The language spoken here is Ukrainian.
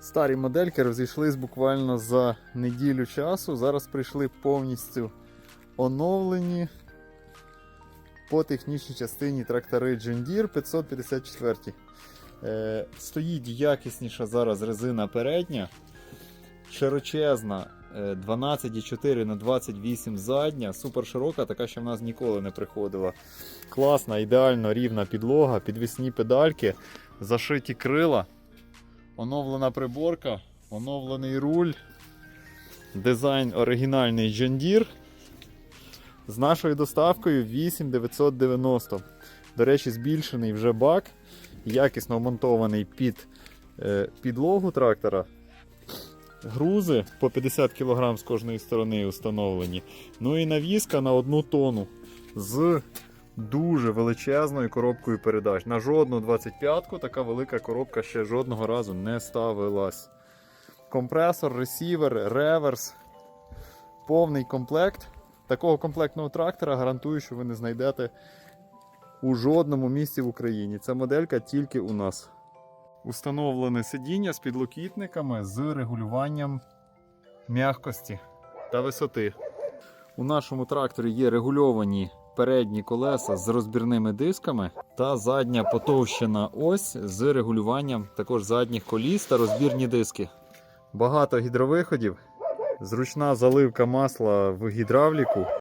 Старі модельки розійшлись буквально за неділю часу. Зараз прийшли повністю оновлені по технічній частині трактори John Deere 554. Е, стоїть якісніша зараз резина передня, широчезна е, 12,4 на 28 задня, супер широка, така, що в нас ніколи не приходила. Класна, ідеально рівна підлога, підвісні педальки, зашиті крила, оновлена приборка, оновлений руль, дизайн оригінальний John Deere. З нашою доставкою 8990. До речі, збільшений вже бак, якісно вмонтований під е, підлогу трактора. Грузи по 50 кг з кожної сторони установлені. Ну і навіска на одну тонну з дуже величезною коробкою передач. На жодну 25-ку така велика коробка ще жодного разу не ставилась. Компресор, ресівер, реверс, повний комплект. Такого комплектного трактора гарантую, що ви не знайдете у жодному місці в Україні. Ця моделька тільки у нас. Установлене сидіння з підлокітниками з регулюванням м'якості та висоти. У нашому тракторі є регульовані передні колеса з розбірними дисками та задня потовщена ось з регулюванням також задніх коліс та розбірні диски. Багато гідровиходів, зручна заливка масла в гідравліку.